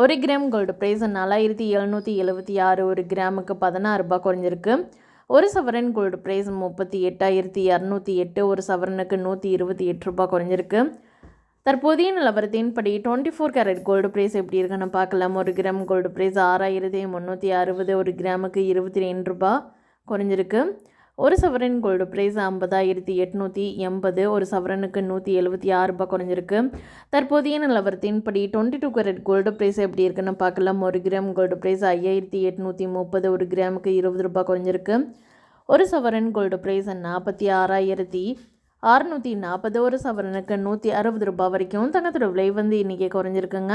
ஒரு gram gold price நாலாயிரத்தி எழுநூற்றி எழுபத்தி ஆறு ஒரு கிராமுக்கு பதினாறு ரூபாய் குறைஞ்சிருக்கு. ஒரு சவரன் கோல்டு ப்ரைஸ் முப்பத்தி எட்டாயிரத்தி இரநூத்தி எட்டு ஒரு சவரனுக்கு நூற்றி இருபத்தி எட்டு ரூபாய் குறைஞ்சிருக்கு. தற்போதைய நிலவரத்தின்படி twenty four carat gold price எப்படி இருக்குன்னு பார்க்கலாம். ஒரு கிராம் கோல்டு ப்ரைஸ் ஆறாயிரத்தி முந்நூற்றி அறுபது ஒரு கிராமுக்கு இருபத்தி ரெண்டு ரூபாய் குறைஞ்சிருக்கு. ஒரு சவரன் கோல்டு ப்ரைஸ் ஐம்பதாயிரத்தி எட்நூற்றி எண்பது ஒரு சவரனுக்கு நூற்றி எழுபத்தி ஆறு ரூபாய் குறைஞ்சிருக்கு. தற்போதைய நிலவரத்தின்படி twenty two carat gold price எப்படி இருக்குன்னு பார்க்கலாம். ஒரு கிராம் கோல்டு ப்ரைஸ் ஐயாயிரத்தி எட்நூற்றி முப்பது ஒரு கிராமுக்கு இருபது ரூபாய் குறைஞ்சிருக்கு. ஒரு சவரன் கோல்டு ப்ரைஸ் நாற்பத்தி ஆறாயிரத்தி அறுநூற்றி நாற்பது ஒரு சவரனுக்கு நூற்றி அறுபது ரூபாய் வரைக்கும் தங்கத்தோட விலை வந்து இன்றைக்கி குறைஞ்சிருக்குங்க.